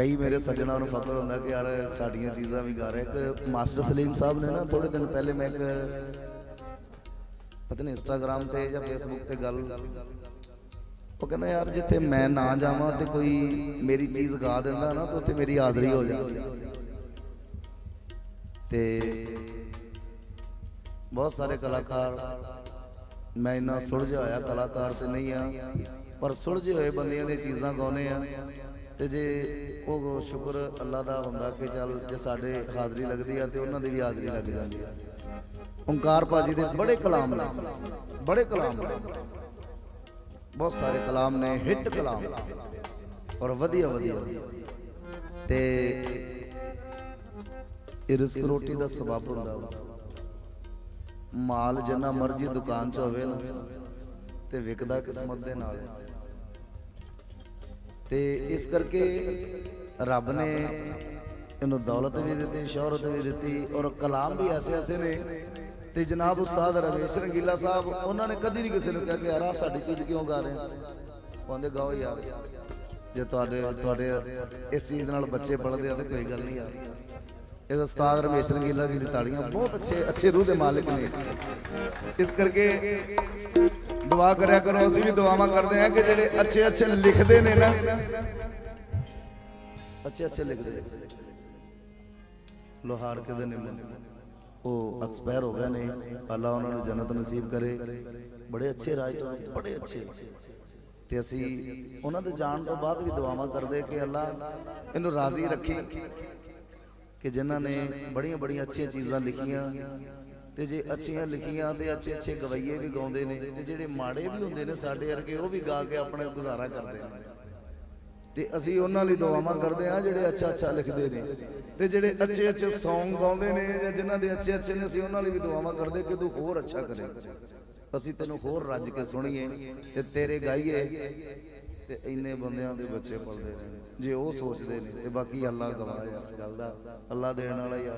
ਕਈ ਮੇਰੇ ਸੱਜਣਾਂ ਨੂੰ ਫਖਰ ਹੁੰਦਾ ਕਿ ਯਾਰ ਸਾਡੀਆਂ ਚੀਜ਼ਾਂ ਵੀ ਗਾ ਰਿਹਾ। ਇੱਕ ਮਾਸਟਰ ਸਲੀਮ ਸਾਹਿਬ ਨੇ ਨਾ ਥੋੜੇ ਦਿਨ ਪਹਿਲੇ ਮੈਂ ਇੱਕ ਪਤਾ ਨਹੀਂ ਇੰਸਟਾਗ੍ਰam ਤੇ ਜਾਂ ਫੇਸਬੁੱਕ ਤੇ ਗੱਲ ਉਹ ਕਹਿੰਦਾ ਯਾਰ ਜਿੱਥੇ ਮੈਂ ਨਾ ਜਾਵਾਂ ਤੇ ਕੋਈ ਮੇਰੀ ਚੀਜ਼ ਗਾ ਦਿੰਦਾ ਨਾ ਤਾਂ ਉੱਥੇ ਮੇਰੀ ਹਾਜ਼ਰੀ ਹੋ ਜਾਂਦੀ ਤੇ ਬਹੁਤ ਸਾਰੇ ਕਲਾਕਾਰ, ਮੈਂ ਇੰਨਾ ਸੁਲਝਿਆ ਹੋਇਆ ਕਲਾਕਾਰ ਤੇ ਨਹੀਂ ਆ, ਪਰ ਸੁਲਝੇ ਹੋਏ ਬੰਦਿਆਂ ਦੀਆਂ ਚੀਜ਼ਾਂ ਗਾਉਂਦੇ ਆ। ਤੇ ਜੇ ਉਹ ਸ਼ੁਕਰ ਅੱਲਾ ਦਾ ਹੁੰਦਾ ਕਿ ਚੱਲ ਜੇ ਸਾਡੇ ਹਾਜ਼ਰੀ ਲੱਗਦੀ ਆ ਤੇ ਉਹਨਾਂ ਦੀ ਵੀ ਹਾਜ਼ਰੀ ਲੱਗ ਜਾਂਦੀ ਆ। ਓੰਕਾਰ ਭਾਜੀ ਦੇ ਬੜੇ ਕਲਾਮ ਨੇ, ਬੜੇ ਕਲਾਮ ਨੇ। ਬਹੁਤ ਸਾਰੇ ਕਲਾਮ ਨੇ, ਹਿੱਟ ਕਲਾਮ ਔਰ ਵਧੀਆ ਵਧੀਆ। ਤੇ ਇਹ ਰਿਜ਼ਕ ਰੋਟੀ ਦਾ ਸਬਬ ਹੁੰਦਾ ਮਾਲ ਜਿੰਨਾ ਮਰਜ਼ੀ ਦੁਕਾਨ 'ਚ ਹੋਵੇ ਨਾ, ਤੇ ਵਿਕਦਾ ਕਿਸਮਤ ਦੇ ਨਾਲ। ਤੇ ਇਸ ਕਰਕੇ ਰੱਬ ਨੇ ਇਹਨੂੰ ਦੌਲਤ ਵੀ ਦਿੱਤੀ, ਸ਼ੋਹਰਤ ਵੀ ਦਿੱਤੀ ਔਰ ਕਲਾਮ ਵੀ ਐਸੇ ਐਸੇ ਨੇ। ਤੇ ਜਨਾਬ ਉਸਤਾਦ ਰਮੇਸ਼ ਰੰਗੀਲਾ ਸਾਹਿਬ, ਉਹਨਾਂ ਨੇ ਕਦੀ ਨਹੀਂ ਕਿਸੇ ਨੂੰ ਕਿਹਾ ਕਿ ਯਾਰ ਆਹ ਸਾਡੀ ਚੀਜ਼ ਕਿਉਂ ਗਾ ਰਹੇ ਕਹਿੰਦੇ ਗਾਓ ਯਾਰ, ਜੇ ਤੁਹਾਡੇ ਤੁਹਾਡੇ ਇਸ ਚੀਜ਼ ਨਾਲ ਬੱਚੇ ਪੜ੍ਹਦੇ ਆ ਤੇ ਕੋਈ ਗੱਲ ਨਹੀਂ ਯਾਰ। ਇਹ ਉਸਤਾਦ ਰਮੇਸ਼ ਰੰਗੀਲਾ ਜੀ ਦੀ ਤਾੜੀਆਂ ਬਹੁਤ ਅੱਛੇ ਅੱਛੇ ਰੂਹ ਦੇ ਮਾਲਕ ਨੇ। ਇਸ ਕਰਕੇ ਦੁਆ ਕਰਿਆ ਕਰੋ, ਅਸੀਂ ਵੀ ਦੁਆਵਾਂ ਕਰਦੇ ਹਾਂ ਕਿ ਜਿਹੜੇ ਅੱਛੇ ਅੱਛੇ ਲਿਖਦੇ ਨੇ ਨਾ। ਅੱਛੇ ਅੱਛੇ ਲਿਖਦੇ ਨੇ। ਲੋਹਾਰ ਕਿਦੇ ਨੇ ਉਹ ਐਕਸਪਾਇਰ ਹੋ ਗਏ ਨੇ। ਅੱਲਾ ਉਹਨਾਂ ਨੂੰ ਜੰਨਤ ਨਸੀਬ ਕਰੇ। ਬੜੇ ਅੱਛੇ ਰਾਈਟਰ ਬੜੇ ਅੱਛੇ। ਤੇ ਅਸੀਂ ਉਹਨਾਂ ਦੇ ਜਾਣ ਤੋਂ ਬਾਅਦ ਵੀ ਦੁਆਵਾਂ ਕਰਦੇ ਕਿ ਅੱਲਾ ਇਹਨੂੰ ਰਾਜ਼ੀ ਰੱਖੀ। ਕਿ ਜਿਨ੍ਹਾਂ ਨੇ ਬੜੀਆਂ ਬੜੀਆਂ ਅੱਛੀਆਂ ਚੀਜ਼ਾਂ ਲਿਖੀਆਂ। ਤੇ ਜੇ ਅੱਛੀਆਂ ਲਿਖੀਆਂ ਤੇ ਅੱਛੇ ਅੱਛੇ ਗਵਈਏ ਵੀ ਗਾਉਂਦੇ ਨੇ, ਤੇ ਜਿਹੜੇ ਮਾੜੇ ਵੀ ਹੁੰਦੇ ਨੇ ਸਾਡੇ ਵਰਗੇ, ਉਹ ਵੀ ਗਾ ਕੇ ਆਪਣਾ ਗੁਜ਼ਾਰਾ ਕਰਦੇ ਨੇ। ਤੇ ਅਸੀਂ ਉਹਨਾਂ ਲਈ ਦੁਆਵਾਂ ਕਰਦੇ ਹਾਂ ਜਿਹੜੇ ਅੱਛਾ ਅੱਛਾ ਲਿਖਦੇ ਨੇ। ਤੇ ਜਿਹੜੇ ਅੱਛੇ ਅੱਛੇ Song ਗਾਉਂਦੇ ਨੇ ਜਾਂ ਜਿਨ੍ਹਾਂ ਦੇ ਅੱਛੇ ਅੱਛੇ ਨੇ, ਅਸੀਂ ਉਹਨਾਂ ਲਈ ਵੀ ਦੁਆਵਾਂ ਕਰਦੇ ਕਿ ਤੂੰ ਹੋਰ ਅੱਛਾ ਕਰੇ। ਅਸੀਂ ਤੈਨੂੰ ਹੋਰ ਰੱਜ ਕੇ ਸੁਣੀਏ ਤੇ ਤੇਰੇ ਗਾਈਏ ਤੇ ਇੰਨੇ ਬੰਦਿਆਂ ਦੇ ਬੱਚੇ ਪਲਦੇ ਨੇ। ਜੇ ਉਹ ਸੋਚਦੇ ਨੇ ਤੇ ਬਾਕੀ ਅੱਲਾ ਗਵਾਹ ਇਸ ਗੱਲ ਦਾ। ਅੱਲਾ ਦੇਣ ਵਾਲਾ ਹੀ